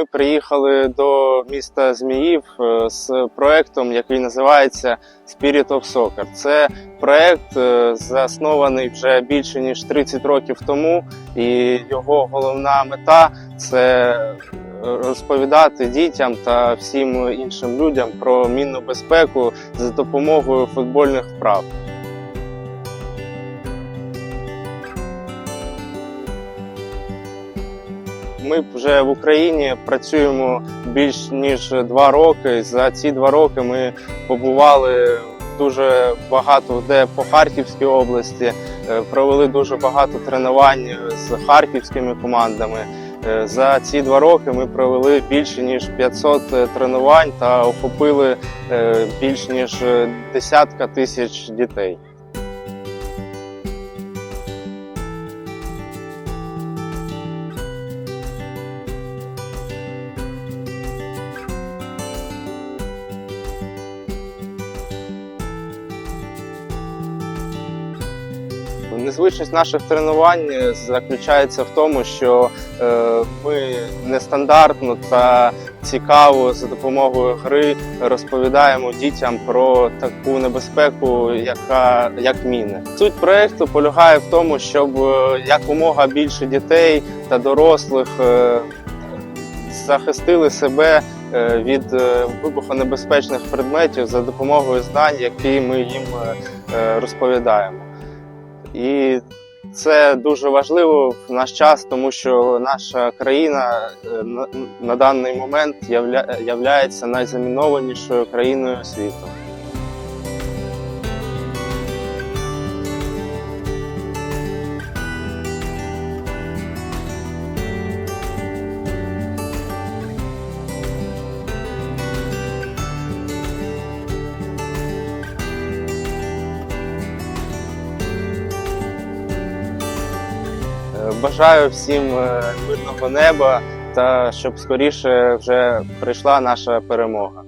ми приїхали до міста Зміїв е, з проектом, який називається Spirit of Soccer. Це проект е, заснований вже більше ніж 30 років тому, і його головна мета це е, розповідати дітям та всім іншим людям про мінну безпеку за допомогою футбольних вправ. Ми вже в Україні працюємо більш ніж два роки. За ці два роки ми побували дуже багато де по Харківській області, е, провели дуже багато тренувань з харківськими командами. Е, За ці два роки ми провели більше ніж 500 тренувань та охопили е, більш ніж десятка тисяч дітей. Незвичність наших тренувань заключається в тому, що е, ми нестандартно та цікаво за допомогою гри розповідаємо дітям про таку небезпеку, яка як міни. Суть проекту полягає в тому, щоб е, якомога більше дітей та дорослих е, захистили себе е, від е, вибухонебезпечних предметів за допомогою знань, які ми їм е, е, розповідаємо. І це дуже важливо в наш час, тому що наша країна е, на, на даний момент є найзамінованішою країною світу. Бажаю всім е, мирного неба та щоб скоріше вже прийшла наша перемога.